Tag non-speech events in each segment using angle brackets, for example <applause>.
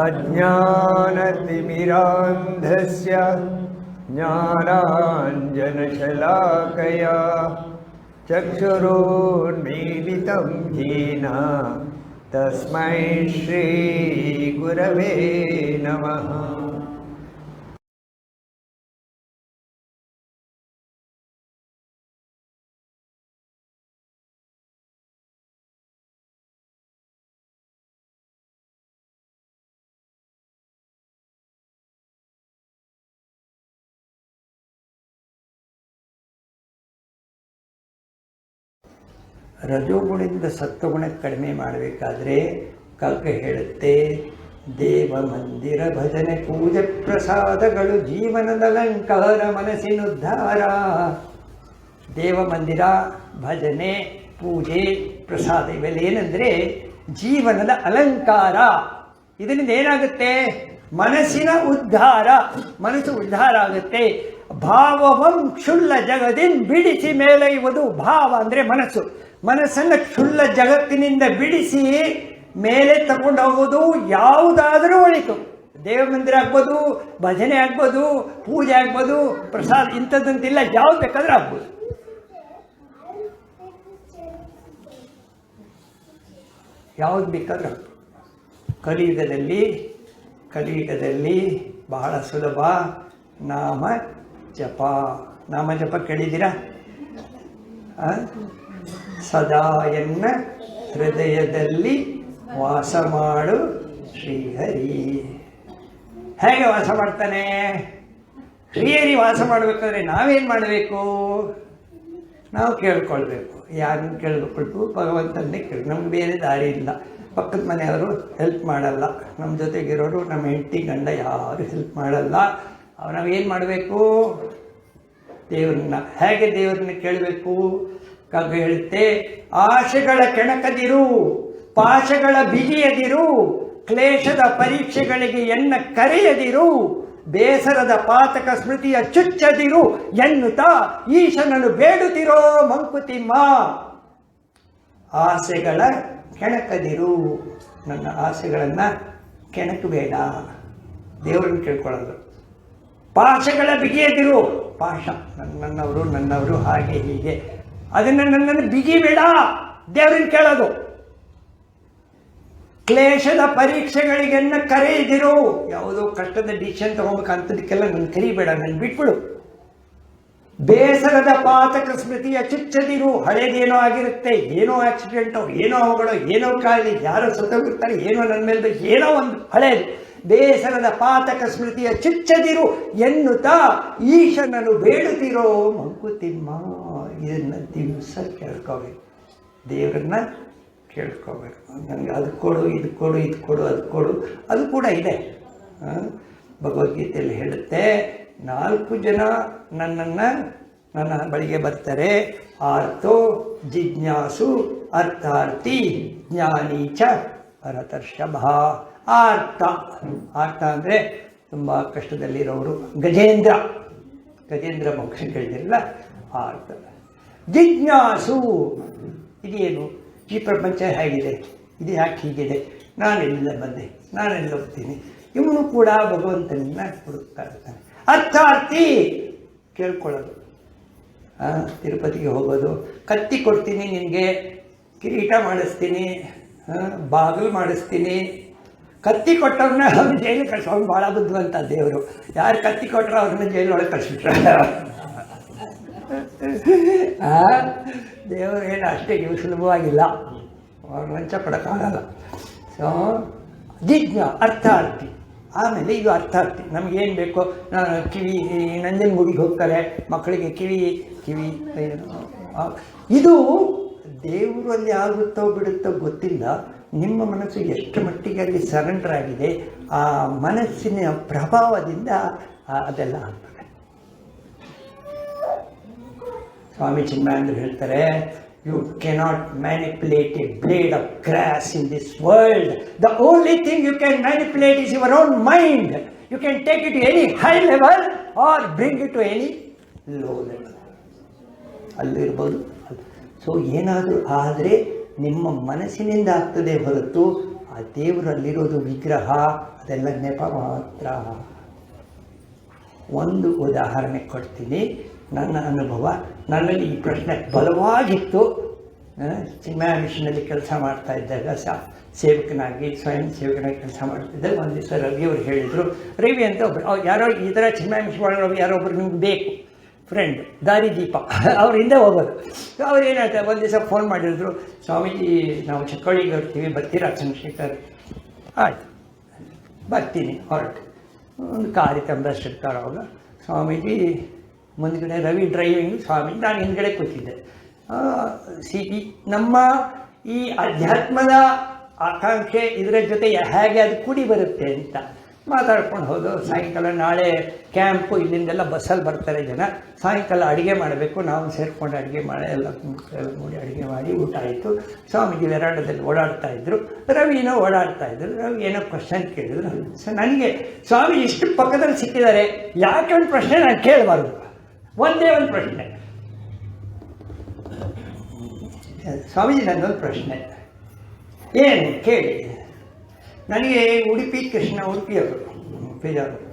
अज्ञानतिमिरान्धस्य ज्ञानाञ्जनशलाकया चक्षुरोन्मीलितं येन तस्मै श्रीगुरवे नमः ರಜೋಗುಣದಿಂದ ಸತ್ವಗುಣ ಕಡಿಮೆ ಮಾಡಬೇಕಾದ್ರೆ ಕಲ್ಕ ಹೇಳುತ್ತೆ, ದೇವ ಮಂದಿರ ಭಜನೆ ಪೂಜೆ ಪ್ರಸಾದಗಳು, ಜೀವನದ ಅಲಂಕಾರ ಮನಸ್ಸಿನುದ್ಧಾರ ದೇವ ಮಂದಿರ ಭಜನೆ ಪೂಜೆ ಪ್ರಸಾದ ಇವೆಲ್ಲ ಏನಂದರೆ ಜೀವನದ ಅಲಂಕಾರ. ಇದರಿಂದ ಏನಾಗುತ್ತೆ? ಮನಸ್ಸಿನ ಉದ್ಧಾರ, ಮನಸ್ಸು ಉದ್ಧಾರ ಆಗುತ್ತೆ. ಭಾವವಂ ಕ್ಷುಲ್ಲ ಜಗದಿನ್ ಬಿಡಿಸಿ ಮೇಲೆಯುವುದು ಭಾವ ಅಂದ್ರೆ ಮನಸ್ಸು. ಮನಸ್ಸನ್ನು ಕ್ಷುಲ್ಲ ಜಗತ್ತಿನಿಂದ ಬಿಡಿಸಿ ಮೇಲೆ ತಗೊಂಡು ಹೋಗೋದು ಯಾವುದಾದರೂ ಒಳಿತು. ದೇವ ಮಂದಿರ ಆಗ್ಬೋದು, ಭಜನೆ ಆಗ್ಬೋದು, ಪೂಜೆ ಆಗ್ಬೋದು, ಪ್ರಸಾದ ಇಂಥದ್ದಂತಿಲ್ಲ, ಯಾವ್ದು ಬೇಕಾದ್ರೆ ಆಗ್ಬೋದು. ಯಾವ್ದು ಬೇಕಾದ್ರೆ ಆಗ್ಬೋದು. ಕಲಿಯುಗದಲ್ಲಿ ಕಲಿಯುಗದಲ್ಲಿ ಬಹಳ ಸುಲಭ. ನಾಮ ಜಪ. ನಾಮ ಜಪ ಕೇಳಿದ್ದೀರಾ? ಸದಾ ಎನ್ನ ಹೃದಯದಲ್ಲಿ ವಾಸ ಮಾಡು ಶ್ರೀಹರಿ. ಹೇಗೆ ವಾಸ ಮಾಡ್ತಾನೆ? ಶ್ರೀಹರಿ ವಾಸ ಮಾಡಬೇಕಾದ್ರೆ ನಾವೇನು ಮಾಡಬೇಕು? ನಾವು ಕೇಳ್ಕೊಳ್ಬೇಕು. ಯಾರನ್ನು ಕೇಳಬೇಕು ಭಗವಂತನ್ನೇ ಕೇಳಿ ನಮ್ಗೆ ಬೇರೆ ದಾರಿ ಇಲ್ಲ. ಪಕ್ಕದ ಮನೆಯವರು ಹೆಲ್ಪ್ ಮಾಡಲ್ಲ. ನಮ್ಮ ಜೊತೆಗಿರೋರು, ನಮ್ಮ ಹೆಂಡತಿ ಗಂಡ ಯಾರು ಹೆಲ್ಪ್ ಮಾಡಲ್ಲ. ನಾವೇನು ಮಾಡಬೇಕು? ದೇವ್ರನ್ನ. ಹೇಗೆ ದೇವ್ರನ್ನ ಕೇಳಬೇಕು? ಕಾಗ ಹೇಳುತ್ತೆ, ಆಶೆಗಳ ಕೆಣಕದಿರು, ಪಾಶಗಳ ಬಿಗಿಯದಿರು, ಕ್ಲೇಶದ ಪರೀಕ್ಷೆಗಳಿಗೆ ಎನ್ನ ಕರೆಯದಿರು, ಬೇಸರದ ಪಾತಕ ಸ್ಮೃತಿಯ ಚುಚ್ಚದಿರು, ಎನ್ನುತ್ತಾ ಈಶನನ್ನು ಬೇಡುತ್ತಿರೋ ಮಂಕುತಿಮ್ಮ. ಆಸೆಗಳ ಕೆಣಕದಿರು, ನನ್ನ ಆಸೆಗಳನ್ನು ಕೆಣಕಬೇಡ. ದೇವರನ್ನು ಕೇಳ್ಕೊಳ್ಳೋದು. ಪಾಶಗಳ ಬಿಗಿಯದಿರು, ಪಾಶ ನನ್ನ ನನ್ನವರು ನನ್ನವರು ಹಾಗೆ ಹೀಗೆ. ಅದನ್ನು ನನ್ನನ್ನು ಬಿಗಿಬೇಡ. ದೇವ್ರನ್ನ ಕೇಳೋದು. ಕ್ಲೇಶದ ಪರೀಕ್ಷೆಗಳಿಗೆನ್ನ ಕರೆಯದಿರು ಯಾವುದೋ ಕಷ್ಟದ ಡಿಸಿಷನ್ ತಗೋಬೇಕಂತದಕ್ಕೆಲ್ಲ ನನ್ನ ಕರಿಬೇಡ ನನ್ನ ಬಿಟ್ಬಿಡು. ಬೇಸರದ ಪಾತಕ ಸ್ಮೃತಿಯ ಚುಚ್ಚದಿರು. ಹಳೇದೇನೋ ಆಗಿರುತ್ತೆ, ಏನೋ ಆಕ್ಸಿಡೆಂಟೋ ಏನೋ ಅವಗಳೋ ಏನೋ ಕಾಯಿಲೆ, ಯಾರೋ ಸತ್ತೋಗಿರ್ತಾರೆ ಏನೋ ನನ್ನ ಮೇಲೆ ಏನೋ ಒಂದು ಹಳೇದು. ಬೇಸರದ ಪಾತಕ ಸ್ಮೃತಿಯ ಚುಚ್ಚದಿರು ಎನ್ನುತ್ತಾ ಈಶನನ್ನು ಬೇಡುತ್ತಿರೋ ಮಂಕುತಿಮ್ಮ. ಇದನ್ನ ದಿವಸ ಕೇಳ್ಕೋಬೇಕು. ದೇವ್ರನ್ನ ಕೇಳ್ಕೋಬೇಕು. ನನಗೆ ಅದು ಕೊಡು, ಇದು ಕೊಡು ಇದು ಕೊಡು, ಅದು ಕೊಡು, ಅದು ಕೂಡ ಇದೆ. ಭಗವದ್ಗೀತೆಯಲ್ಲಿ ಹೇಳುತ್ತೆ, ನಾಲ್ಕು ಜನ ನನ್ನನ್ನು, ನನ್ನ ಬಳಿಗೆ ಬರ್ತಾರೆ. ಆರ್ತೋ, ಜಿಜ್ಞಾಸು ಅರ್ಥಾರ್ಥಿ ಜ್ಞಾನೀಚ ಭರತರ್ಷಭ ಆರ್ತ ಆರ್ತ ಅಂದರೆ ತುಂಬ ಕಷ್ಟದಲ್ಲಿರೋರು ಗಜೇಂದ್ರ. ಗಜೇಂದ್ರ ಮೋಕ್ಷ ಕೇಳಿದಿರಲ್ಲ? ಆರ್ತ ಜಿಜ್ಞಾಸು. ಇದೇನು? ಈ ಪ್ರಪಂಚ ಹೇಗಿದೆ? ಇದು ಯಾಕೆ ಹೀಗಿದೆ? ನಾನೆಲ್ಲ ಬಂದೆ. ನಾನೆಲ್ಲ ಹೋಗ್ತೀನಿ. ಇವನು ಕೂಡ ಭಗವಂತನನ್ನ ಇರ್ತಾನೆ ಅರ್ಥಾರ್ಥಿ! ಕೇಳ್ಕೊಳ್ಳೋದು. ಹಾಂ ತಿರುಪತಿಗೆ ಹೋಗೋದು. ಕತ್ತಿ ಕೊಡ್ತೀನಿ ನಿನಗೆ. ಕಿರೀಟ ಮಾಡಿಸ್ತೀನಿ. ಬಾಗಿಲು ಮಾಡಿಸ್ತೀನಿ. ಕತ್ತಿ ಕೊಟ್ಟವ್ರನ್ನ ಅವ್ನು ಜೈಲಿಗೆ ಕಳ್ಸೋ ಅವ್ನು ಭಾಳ ಬುದ್ಧಿವಂತ ದೇವರು. ಯಾರು ಕತ್ತಿ ಕೊಟ್ಟರು ಅವ್ರನ್ನ ಜೈಲೊಳಗೆ ಕಳಿಸ್ಬಿಟ್ರೆ ದೇವರು ಏನು ಅಷ್ಟೇ ಇವು ಸುಲಭವಾಗಿಲ್ಲ. ಅವ್ರು ಲಂಚ ಕೊಡೋಕ್ಕಾಗಲ್ಲ ಸೊ ಜಿಜ್ಞ ಅರ್ಥಾರ್ಥಿ ಆಮೇಲೆ ಇದು ಅರ್ಥಾರ್ಥಿ ನಮಗೇನು ಬೇಕೋ ನಾನು ಕಿವಿ ನಂಜನಗೂಡಿಗೆ ಹೋಗ್ತಾರೆ, ಮಕ್ಕಳಿಗೆ ಕಿವಿ ಕಿವಿ ಇದು ದೇವರಲ್ಲಿ ಆಗುತ್ತೋ ಬಿಡುತ್ತೋ ಗೊತ್ತಿಲ್ಲ. ನಿಮ್ಮ ಮನಸ್ಸು ಎಷ್ಟು ಮಟ್ಟಿಗೆ ಅಲ್ಲಿ ಸರೆಂಡರ್ ಆಗಿದೆ, ಆ ಮನಸ್ಸಿನ ಪ್ರಭಾವದಿಂದ ಅದೆಲ್ಲ ಆಗ್ತದೆ. ಸ್ವಾಮಿ ಚಿನ್ಮಯಾಂದ್ರ ಹೇಳ್ತಾರೆ you cannot manipulate a blade of grass in this world the only thing you can manipulate is your own mind you can take it any high level or bring it to any low level ಅಲ್ಲಿರ್ಬೋದು so ಏನಾದರೂ ಆದರೆ ನಿಮ್ಮ ಮನಸ್ಸಿನಿಂದ ಆಗ್ತದೆ ಹೊರತು ಆ ದೇವರಲ್ಲಿರೋದು ವಿಗ್ರಹ, ಅದೆಲ್ಲ ನೆಪ ಮಾತ್ರ. ಒಂದು ಉದಾಹರಣೆ ಕೊಡ್ತೀನಿ. ನನ್ನ ಅನುಭವ ನನ್ನಲ್ಲಿ ಈ ಪ್ರಶ್ನೆ ಬಲವಾಗಿತ್ತು. ಸಿನಿಮಾ ಮಿಷನಲ್ಲಿ ಕೆಲಸ ಮಾಡ್ತಾ ಇದ್ದಾಗ ಸ ಸೇವಕನಾಗಿ, ಸ್ವಯಂ ಸೇವಕನಾಗಿ ಕೆಲಸ ಮಾಡ್ತಿದ್ದಾಗ ಒಂದು ದಿವಸ ರವಿ ಅವರು ಹೇಳಿದರು, ರವಿ ಅಂತ ಒಬ್ಬರು ಯಾರೋ ಈ ಥರ ಮಿಷನ್ ಮಾಡೋರು ಯಾರೋ ಒಬ್ರು ನಿಮ್ಗೆ ಬೇಕು ಫ್ರೆಂಡ್ ದಾರಿ ದೀಪ. <laughs> ಅವ್ರ ಹಿಂದೆ ಹೋಗೋದು ಅವ್ರು ಹೇಳ್ತಾರೆ, ಒಂದು ದಿವಸ ಫೋನ್ ಮಾಡಿದ್ರು, ಸ್ವಾಮೀಜಿ, ನಾವು ಚಕ್ಕಳಿಗೆ ಬರ್ತೀವಿ, ಬರ್ತೀರಾ ಚಂದ್ರಶೇಖರ್? ಆಯ್ತು, ಬರ್ತೀನಿ, ಹೊರಟು. ಒಂದು ಕಾರ್ ಇತ್ತು ಅವಾಗ ಸ್ವಾಮೀಜಿ ಮುಂದ್ಗಡೆ ರವಿ ಡ್ರೈವಿಂಗ್ ಸ್ವಾಮಿ ನಾನು ಹಿಂದ್ಗಡೆ ಕೂತಿದ್ದೆ. ಸಿ ನಮ್ಮ ಈ ಅಧ್ಯಾತ್ಮದ ಆಕಾಂಕ್ಷೆ ಇದರ ಜೊತೆ ಹೇಗೆ ಅದು ಕೂಡಿ ಬರುತ್ತೆ ಅಂತ ಮಾತಾಡ್ಕೊಂಡು ಹೋದು. ಸಾಯಂಕಾಲ ನಾಳೆ ಕ್ಯಾಂಪು ಇಲ್ಲಿಂದೆಲ್ಲ ಬಸ್ಸಲ್ಲಿ ಬರ್ತಾರೆ ಜನ. ಸಾಯಂಕಾಲ ಅಡುಗೆ ಮಾಡಬೇಕು. ನಾವು ಸೇರಿಕೊಂಡು ಅಡುಗೆ ಮಾಡಿ, ಎಲ್ಲ ಎಲ್ಲ ನೋಡಿ ಅಡುಗೆ ಮಾಡಿ ಊಟ ಆಯಿತು. ಸ್ವಾಮೀಜಿ ವೆರಾಡದಲ್ಲಿ ಓಡಾಡ್ತಾ ಇದ್ದರು ರವಿನೋ ಓಡಾಡ್ತಾ ಇದ್ರು. ರವಿ ಏನೋ ಕ್ವಶನ್ ಕೇಳಿದ್ರು. ಸೊ ನನಗೆ ಸ್ವಾಮಿ ಇಷ್ಟು ಪಕ್ಕದಲ್ಲಿ ಸಿಕ್ಕಿದ್ದಾರೆ. ಯಾಕೆ ಒಂದು ಪ್ರಶ್ನೆ ನಾನು ಕೇಳಬಾರ್ದು? ಒಂದೇ ಒಂದು ಪ್ರಶ್ನೆ. ಸ್ವಾಮೀಜಿ, ನನ್ನೊಂದು ಪ್ರಶ್ನೆ. ಏನು, ಕೇಳಿ. ನನಗೆ ಉಡುಪಿ ಕೃಷ್ಣ ಉಡುಪಿಯವರು ಪೇಜಾರು.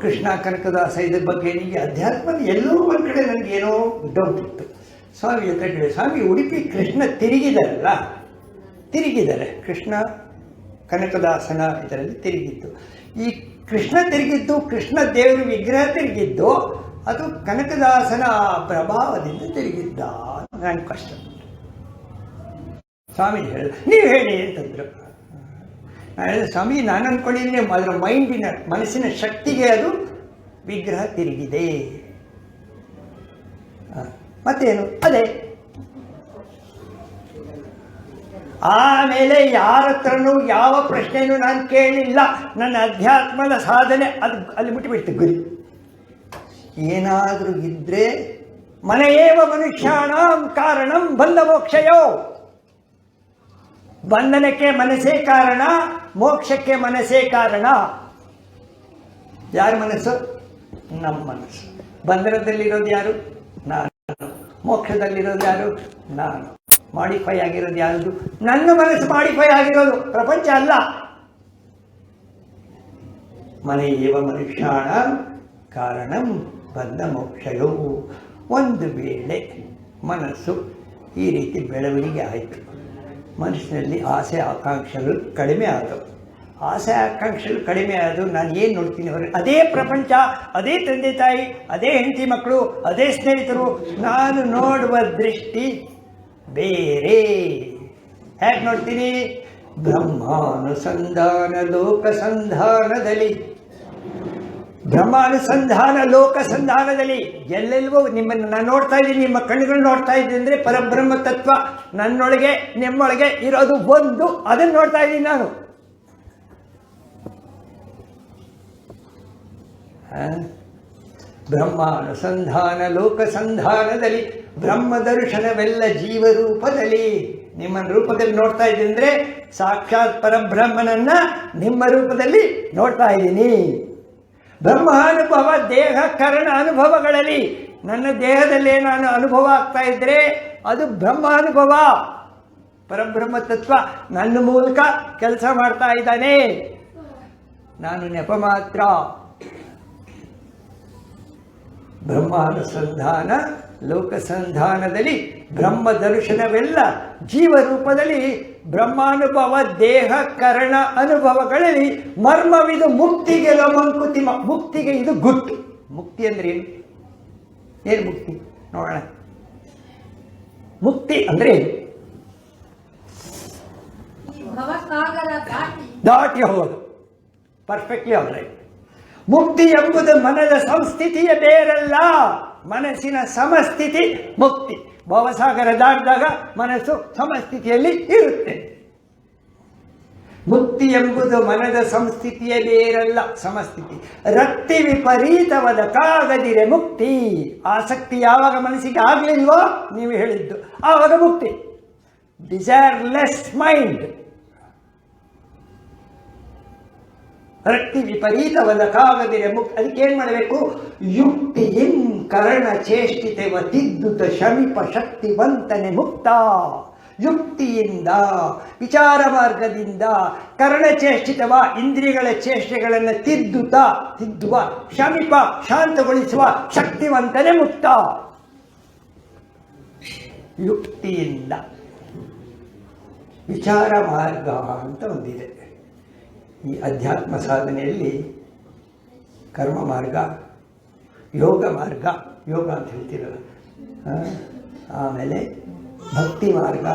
ಕೃಷ್ಣ ಕನಕದಾಸ ಇದ್ರ ಬಗ್ಗೆ ನಿಮಗೆ ಅಧ್ಯಾತ್ಮದ ಎಲ್ಲೋ ಒಂದು ಕಡೆ ನನಗೇನೋ ಡೌಟ್ ಇತ್ತು. ಸ್ವಾಮಿ ಜೊತೆ ಕೇಳಿ ಸ್ವಾಮಿ ಉಡುಪಿ ಕೃಷ್ಣ ತಿರುಗಿದಾರಲ್ಲ ತಿರುಗಿದ್ದಾರೆ ಕೃಷ್ಣ ಕನಕದಾಸನ ಇದರಲ್ಲಿ ತಿರುಗಿದ್ದು. ಈ ಕೃಷ್ಣ ತಿರುಗಿದ್ದು, ಕೃಷ್ಣ ದೇವರ ವಿಗ್ರಹ ತಿರುಗಿದ್ದು ಅದು ಕನಕದಾಸನ ಪ್ರಭಾವದಿಂದ ತಿರುಗಿದ್ದ ನಾನು ಕಷ್ಟ ಸ್ವಾಮಿ ಹೇಳ ನೀವು ಹೇಳಿ ಅಂತಂದ್ರು ನಾನು ಸ್ವಾಮಿ ನಾನು ಅಂದ್ಕೊಂಡಿದ್ದೆ ಅದರ ಮೈಂಡಿನ, ಮನಸ್ಸಿನ ಶಕ್ತಿಗೆ ಅದು ವಿಗ್ರಹ ತಿರುಗಿದೆ. ಮತ್ತೇನು? ಅದೇ. ಆಮೇಲೆ ಯಾರ ಹತ್ರನೂ ಯಾವ ಪ್ರಶ್ನೆಯೂ ನಾನು ಕೇಳಿಲ್ಲ. ನನ್ನ ಅಧ್ಯಾತ್ಮದ ಸಾಧನೆ ಅದು, ಅಲ್ಲಿ ಬಿಟ್ಟುಬಿಡ್ತು ಗುರಿ. ಏನಾದರೂ ಇದ್ರೆ ಮನೆಯೇವ ಮನುಷ್ಯಾಣ ಕಾರಣಂ ಬಂಧ ಮೋಕ್ಷಯೋ ಬಂಧನಕ್ಕೆ ಮನಸ್ಸೇ ಕಾರಣ, ಮೋಕ್ಷಕ್ಕೆ ಮನಸ್ಸೇ ಕಾರಣ. ಯಾರ ಮನಸ್ಸು? ನಮ್ಮ ಮನಸ್ಸು. ಬಂಧನದಲ್ಲಿರೋದು ಯಾರು? ನಾನು. ಮೋಕ್ಷದಲ್ಲಿರೋದು ಯಾರು? ನಾನು. ಮಾಡಿಫೈ ಆಗಿರೋದು ಯಾರು ನನ್ನ ಮನಸ್ಸು ಮಾಡಿಫೈ ಆಗಿರೋದು. ಪ್ರಪಂಚ ಅಲ್ಲ. ಮನೆಯೇವ ಮನುಷ್ಯಾಣ ಕಾರಣಂ ಬಂದ ಮೋಕ್ಷಯೋ ಒಂದು ವೇಳೆ ಮನಸ್ಸು ಈ ರೀತಿ ಬೆಳವಣಿಗೆ ಆಯಿತು. ಮನಸ್ಸಿನಲ್ಲಿ ಆಸೆ ಆಕಾಂಕ್ಷೆಗಳು ಕಡಿಮೆ ಆದವು. ಆಸೆ ಆಕಾಂಕ್ಷೆಗಳು ಕಡಿಮೆ ಆದವು. ನಾನು ಏನು ನೋಡ್ತೀನಿ ಅವರು ಅದೇ ಪ್ರಪಂಚ, ಅದೇ ತಂದೆ ತಾಯಿ, ಅದೇ ಹೆಂಡತಿ ಮಕ್ಕಳು, ಅದೇ ಸ್ನೇಹಿತರು, ನಾನು ನೋಡುವ ದೃಷ್ಟಿ ಬೇರೆ. ಹೇಗೆ ನೋಡ್ತೀನಿ? ಬ್ರಹ್ಮಾನುಸಂಧಾನ ಲೋಕ ಸಂಧಾನದಲ್ಲಿ ಬ್ರಹ್ಮಾನುಸಂಧಾನ ಲೋಕ ಸಂಧಾನದಲ್ಲಿ ಎಲ್ಲೆಲ್ವೋ ನಿಮ್ಮನ್ನು ನಾನು ನೋಡ್ತಾ ಇದ್ದೀನಿ, ನಿಮ್ಮ ಕಣ್ಣುಗಳು ನೋಡ್ತಾ ಇದ್ದೀನಿ ಅಂದರೆ ಪರಬ್ರಹ್ಮ ತತ್ವ ನನ್ನೊಳಗೆ, ನಿಮ್ಮೊಳಗೆ ಇರೋದು ಒಂದು, ಅದನ್ನು ನೋಡ್ತಾ ಇದ್ದೀನಿ ನಾನು? ಬ್ರಹ್ಮಾನುಸಂಧಾನ ಲೋಕ ಸಂಧಾನದಲ್ಲಿ ಬ್ರಹ್ಮ ದರ್ಶನವೆಲ್ಲ ಜೀವ ರೂಪದಲ್ಲಿ ನಿಮ್ಮ ರೂಪದಲ್ಲಿ ನೋಡ್ತಾ ಇದ್ದೀನಿ ಅಂದರೆ ಸಾಕ್ಷಾತ್ ಪರಬ್ರಹ್ಮನನ್ನ ನಿಮ್ಮ ರೂಪದಲ್ಲಿ ನೋಡ್ತಾ ಇದ್ದೀನಿ ಬ್ರಹ್ಮಾನುಭವ, ದೇಹ, ಕರಣ ಅನುಭವಗಳಲ್ಲಿ. ನನ್ನ ದೇಹದಲ್ಲಿ ನಾನು ಅನುಭವ ಆಗ್ತಾ ಇದ್ದರೆ ಅದು ಬ್ರಹ್ಮಾನುಭವ. ಪರಬ್ರಹ್ಮ ತತ್ವ ನನ್ನ ಮೂಲಕ ಕೆಲಸ ಮಾಡ್ತಾ ಇದ್ದಾನೆ. ನಾನು ನೆಪ ಮಾತ್ರ. ಬ್ರಹ್ಮಾನುಸಂಧಾನ ಲೋಕಸಂಧಾನದಲ್ಲಿ ಬ್ರಹ್ಮ ದರ್ಶನವೆಲ್ಲ ಜೀವರೂಪದಲ್ಲಿ ಬ್ರಹ್ಮಾನುಭವ ದೇಹ ಕರಣ ಅನುಭವಗಳಲ್ಲಿ ಮರ್ಮವಿದು ಮುಕ್ತಿಗೆ ಲೋಮಂಕುತಿಮ ಮುಕ್ತಿಗೆ ಇದು ಗುಟ್ಟು ಮುಕ್ತಿ ಅಂದ್ರೆ ಏನು? ಏನು ಮುಕ್ತಿ? ನೋಡೋಣ. ಮುಕ್ತಿ ಅಂದ್ರೆ ದಾಟಿ ಹೋಗೋದು. ಪರ್ಫೆಕ್ಟ್ಲಿ ರೈಟ್ ಮುಕ್ತಿ ಎಂಬುದು ಮನದ ಸಂಸ್ಥಿತಿಯ ಬೇರಲ್ಲ. ಮನಸ್ಸಿನ ಸಮಸ್ಥಿತಿ ಮುಕ್ತಿ. ಭವಸಾಗರ ದಾಟಿದಾಗ ಮನಸ್ಸು ಸಮಸ್ಥಿತಿಯಲ್ಲಿ ಇರುತ್ತೆ. ಮುಕ್ತಿ ಎಂಬುದು ಮನದ ಸಂಸ್ಥಿತಿಯಲ್ಲಿ ಇರಲ್ಲ ಸಮಸ್ಥಿತಿ. ರಕ್ತಿ ವಿಪರೀತವಾದ ಕಾಗದಿರೆ ಮುಕ್ತಿ. ಆಸಕ್ತಿ ಯಾವಾಗ ಮನಸ್ಸಿಗೆ ಆಗಲಿಲ್ವೋ ನೀವು ಹೇಳಿದ್ದು, ಆವಾಗ ಮುಕ್ತಿ. ಡಿಸೈರ್ಲೆಸ್ ಮೈಂಡ್ ರಕ್ತಿ ವಿಪರೀತವನ್ನ ಕಾಗದಿರೆ ಮುಕ್ತ ಅದಕ್ಕೆ ಏನು ಮಾಡಬೇಕು? ಯುಕ್ತಿ ಇನ್ ಕರ್ಣ ಚೇಷ್ಟಿತೆ ತಿದ್ದುತ ಶಮಿಪ ಶಕ್ತಿವಂತನೆ ಮುಕ್ತ. ಯುಕ್ತಿಯಿಂದ, ವಿಚಾರ ಮಾರ್ಗದಿಂದ ಕರ್ಣಚೇಷ್ಟಿತವ ಇಂದ್ರಿಯಗಳ ಚೇಷ್ಟೆಗಳನ್ನು ತಿದ್ದುತ, ತಿದ್ದುವ, ಶಮಿಪ ಶಾಂತಗೊಳಿಸುವ ಶಕ್ತಿವಂತನೇ ಮುಕ್ತ. ಯುಕ್ತಿಯಿಂದ. ವಿಚಾರ ಮಾರ್ಗ ಅಂತ ಒಂದಿದೆ. ಈ ಅಧ್ಯಾತ್ಮ ಸಾಧನೆಯಲ್ಲಿ ಕರ್ಮ ಮಾರ್ಗ, ಯೋಗ ಮಾರ್ಗ, ಯೋಗ ಅಂತ ಹೇಳ್ತಿರಲ್ಲ. ಆಮೇಲೆ ಭಕ್ತಿ ಮಾರ್ಗ,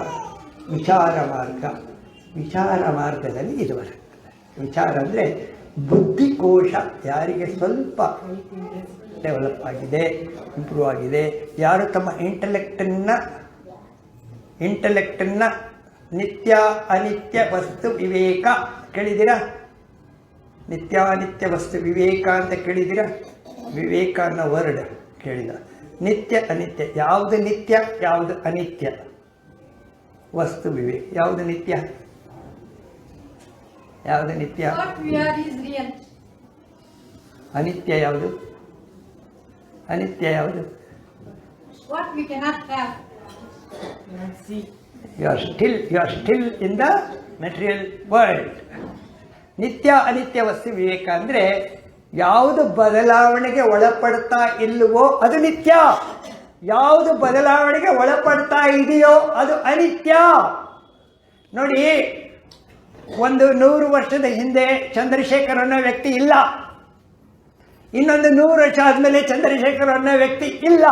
ವಿಚಾರ ಮಾರ್ಗ. ವಿಚಾರ ಮಾರ್ಗದಲ್ಲಿ ಇದು ಬರುತ್ತದೆ ವಿಚಾರ ಅಂದರೆ ಬುದ್ಧಿಕೋಶ, ಯಾರಿಗೆ ಸ್ವಲ್ಪ ಡೆವಲಪ್ ಆಗಿದೆ ಇಂಪ್ರೂವ್ ಆಗಿದೆ, ಯಾರು ತಮ್ಮ ಇಂಟಲೆಕ್ಟನ್ನು ಇಂಟಲೆಕ್ಟನ್ನು ನಿತ್ಯ ಅನಿತ್ಯ ವಸ್ತು ವಿವೇಕ ಕೇಳಿದ್ದೀರಾ? ನಿತ್ಯ ಅನಿತ್ಯ ವಸ್ತು ವಿವೇಕ ಅಂತ ಕೇಳಿದ್ದೀರಾ? ವಿವೇಕ ಅನ್ನೋ ವರ್ಡ್ ಕೇಳಿದ. ನಿತ್ಯ ಅನಿತ್ಯ. ಯಾವುದು ನಿತ್ಯ ಯಾವುದು ಅನಿತ್ಯ? ವಸ್ತು ವಿವೇಕ ಯಾವುದು ನಿತ್ಯ? ಯಾವುದು ನಿತ್ಯ. ಅನಿತ್ಯ ಯಾವುದು? ಅನಿತ್ಯ ಯಾವುದು? What we cannot have. You are still you are still in the material world ನಿತ್ಯ ಅನಿತ್ಯ ವಸ್ತು ವಿವೇಕ ಅಂದರೆ ಯಾವುದು ಬದಲಾವಣೆಗೆ ಒಳಪಡ್ತಾ ಇಲ್ಲವೋ ಅದು ನಿತ್ಯ. ಯಾವುದು ಬದಲಾವಣೆಗೆ ಒಳಪಡ್ತಾ ಇದೆಯೋ ಅದು ಅನಿತ್ಯ. ನೋಡಿ, ಒಂದು ನೂರು ವರ್ಷದ ಹಿಂದೆ ಚಂದ್ರಶೇಖರ್ ಅನ್ನೋ ವ್ಯಕ್ತಿ ಇಲ್ಲ. ಇನ್ನೊಂದು ನೂರು ವರ್ಷ ಆದಮೇಲೆ ಚಂದ್ರಶೇಖರ್ ಅನ್ನೋ ವ್ಯಕ್ತಿ ಇಲ್ಲ.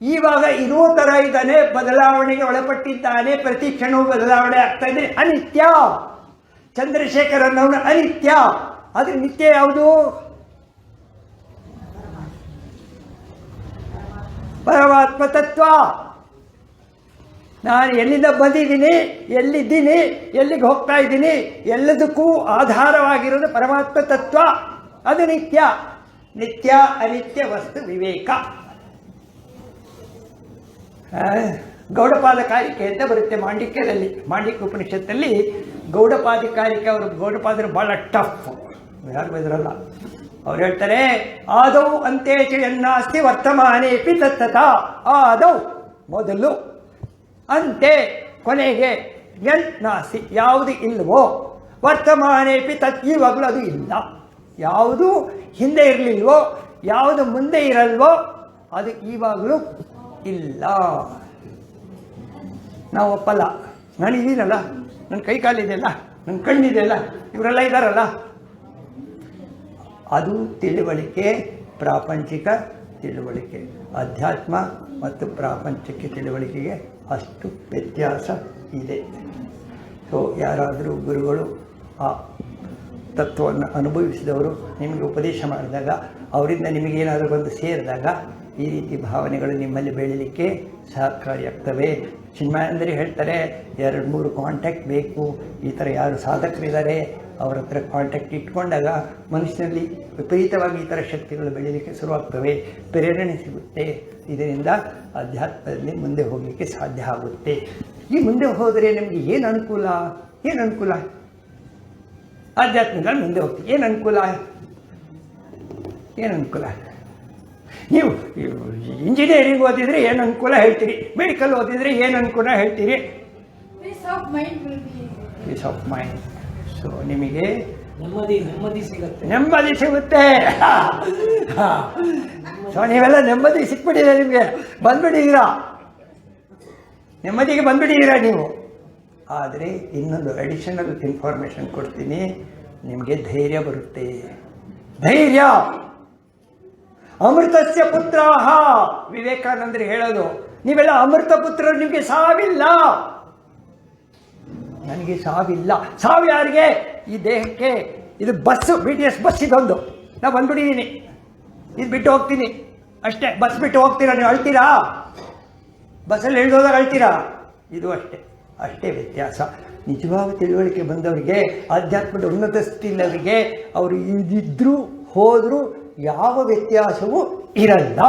ಇವಾಗ ಇರೋ ಥರ ಇದ್ದಾನೆ, ಬದಲಾವಣೆಗೆ ಒಳಪಟ್ಟಿದ್ದಾನೆ, ಪ್ರತಿ ಕ್ಷಣವೂ ಬದಲಾವಣೆ ಆಗ್ತಾ ಇದೆ, ಅನಿತ್ಯ. ಚಂದ್ರಶೇಖರ್ ಅನ್ನೋನು ಅನಿತ್ಯ. ಆದರೆ ನಿತ್ಯ ಯಾವುದು? ಪರಮಾತ್ಮ ತತ್ವ. ನಾನು ಎಲ್ಲಿಂದ ಬಂದಿದ್ದೀನಿ, ಎಲ್ಲಿದ್ದೀನಿ, ಎಲ್ಲಿಗೆ ಹೋಗ್ತಾ ಇದ್ದೀನಿ, ಎಲ್ಲದಕ್ಕೂ ಆಧಾರವಾಗಿರೋದು ಪರಮಾತ್ಮ ತತ್ವ. ಅದು ನಿತ್ಯ. ನಿತ್ಯ ಅನಿತ್ಯ ವಸ್ತು ವಿವೇಕ. ಗೌಡಪಾದ ಕಾರಿಕೆ ಅಂತ ಬರುತ್ತೆ ಮಾಂಡಿಕ್ಯದಲ್ಲಿ, ಮಾಂಡಿಕ್ಯ ಉಪನಿಷತ್ತಲ್ಲಿ. ಗೌಡಪಾದಿಕಾರಿಕೆ ಅವರು ಗೌಡಪಾದರು ಭಾಳ ಟಫ್ ಯಾರು ಬೈದ್ರಲ್ಲ? ಅವ್ರು ಹೇಳ್ತಾರೆ ಆದೌ ಅಂತೇಚ ಎನ್ನಾಸ್ತಿ ವರ್ತಮಾನೇಪಿ ತತ್ತತ ಆದೌ ಮೊದಲು ಅಂತೆ ಕೊನೆಗೆ ಎನ್ ಯಾವುದು ಇಲ್ಲವೋ ವರ್ತಮಾನೇಪಿ ತತ್ ಇವಾಗಲೂ ಅದು ಇಲ್ಲ. ಯಾವುದು ಹಿಂದೆ ಇರಲಿಲ್ವೋ, ಯಾವುದು ಮುಂದೆ ಇರಲ್ವೋ, ಅದು ಇವಾಗಲೂ ಇಲ್ಲ. ನಾವು ಒಪ್ಪಲ್ಲ. ನಾನು ಇದೀನಲ್ಲ ನನ್ನ ಕೈ ಕಾಲಿದೆಯಲ್ಲ ನನ್ನ ಕಣ್ಣಿದೆಯಲ್ಲ ಇವರೆಲ್ಲ ಇದ್ದಾರಲ್ಲ ಅದು ತಿಳುವಳಿಕೆ, ಪ್ರಾಪಂಚಿಕ ತಿಳುವಳಿಕೆ. ಅಧ್ಯಾತ್ಮ ಮತ್ತು ಪ್ರಾಪಂಚಿಕ ತಿಳುವಳಿಕೆಗೆ ಅಷ್ಟು ವ್ಯತ್ಯಾಸ ಇದೆ. ಸೊ, ಯಾರಾದರೂ ಗುರುಗಳು ಆ ತತ್ವವನ್ನು ಅನುಭವಿಸಿದವರು, ನಿಮಗೆ ಉಪದೇಶ ಮಾಡಿದಾಗ, ಅವರಿಂದ ನಿಮಗೇನಾದರೂ ಬಂದು ಸೇರಿದಾಗ ಈ ರೀತಿ ಭಾವನೆಗಳು ನಿಮ್ಮಲ್ಲಿ ಬೆಳೀಲಿಕ್ಕೆ ಸಹಕಾರಿಯಾಗ್ತವೆ. ಚಿನ್ಮಯಂದರಿ ಹೇಳ್ತಾರೆ, ಎರಡು ಮೂರು ಕಾಂಟ್ಯಾಕ್ಟ್ ಬೇಕು. ಈ ಥರ ಯಾರು ಸಾಧಕರಿದ್ದಾರೆ, ಅವರ ಹತ್ರ ಕಾಂಟ್ಯಾಕ್ಟ್ ಇಟ್ಕೊಂಡಾಗ ಮನುಷ್ಯನಲ್ಲಿ ವಿಪರೀತವಾಗಿ ಈ ಥರ ಶಕ್ತಿಗಳು ಬೆಳೀಲಿಕ್ಕೆ ಶುರುವಾಗ್ತವೆ. ಪ್ರೇರಣೆ ಸಿಗುತ್ತೆ. ಇದರಿಂದ ಅಧ್ಯಾತ್ಮದಲ್ಲಿ ಮುಂದೆ ಹೋಗಲಿಕ್ಕೆ ಸಾಧ್ಯ ಆಗುತ್ತೆ. ಈ ಮುಂದೆ ಹೋದರೆ ನಿಮಗೆ ಏನು ಅನುಕೂಲ? ಏನು ಅನುಕೂಲ? ಆಧ್ಯಾತ್ಮದಲ್ಲಿ ಮುಂದೆ ಹೋಗ್ತೀವಿ. ಏನು ಅನುಕೂಲ? ಏನು ಅನುಕೂಲ? ನೀವು ಇಂಜಿನಿಯರಿಂಗ್ ಓದಿದರೆ ಏನು ಅನುಕೂಲ ಹೇಳ್ತೀರಿ? ಮೆಡಿಕಲ್ ಓದಿದರೆ ಏನು ಅನುಕೂಲ ಹೇಳ್ತೀರಿ? Peace of mind will be. Peace of mind so ನಿಮಗೆ ನೆಮ್ಮದಿ ನೆಮ್ಮದಿ ಸಿಗುತ್ತೆ. ನೆಮ್ಮದಿ ಸಿಗುತ್ತೆ. ಸೊ ನೀವೆಲ್ಲ ನೆಮ್ಮದಿ ಸಿಕ್ಬಿಟ್ಟಿದೆ ನಿಮಗೆ. ಬಂದ್ಬಿಟ್ಟಿದ್ದೀರಾ? ನೆಮ್ಮದಿಗೆ ಬಂದ್ಬಿಟ್ಟಿದ್ದೀರಾ ನೀವು? ಆದರೆ ಇನ್ನೊಂದು ಅಡಿಷನಲ್ ಇನ್ಫಾರ್ಮೇಷನ್ ಕೊಡ್ತೀನಿ. ನಿಮಗೆ ಧೈರ್ಯ ಬರುತ್ತೆ. ಧೈರ್ಯ! ಅಮೃತಸ್ಯ ಪುತ್ರ ವಿವೇಕಾನಂದರು ಹೇಳೋದು, ನೀವೆಲ್ಲ ಅಮೃತ ಪುತ್ರರು, ನಿಮಗೆ ಸಾವಿಲ್ಲ. ನನಗೆ ಸಾವಿಲ್ಲ. ಸಾವು ಯಾರಿಗೆ? ಈ ದೇಹಕ್ಕೆ. ಇದು bus B T S bus ಇದೊಂದು. ನಾ ಬಂದ್ಬಿಟ್ಟಿದ್ದೀನಿ ಇದು ಬಿಟ್ಟು ಹೋಗ್ತೀನಿ. ಅಷ್ಟೇ, ಬಸ್ ಬಿಟ್ಟು ಹೋಗ್ತೀರಾ? ನೀವು ಅಳ್ತೀರಾ? ಬಸ್ಸಲ್ಲಿ ಇಳಿದೋದಾಗ ಅಳ್ತೀರಾ? ಇದು ಅಷ್ಟೇ. ಅಷ್ಟೇ ವ್ಯತ್ಯಾಸ. ನಿಜವಾದ ತಿಳುವಳಿಕೆ ಬಂದವರಿಗೆ, ಆಧ್ಯಾತ್ಮದ ಉನ್ನತ ಸ್ಥಿತಿಲವರಿಗೆ ಅವರು ಇದ್ದರೂ, ಹೋದರೂ ಯಾವ ವ್ಯತ್ಯಾಸವೂ ಇರಲ್ಲ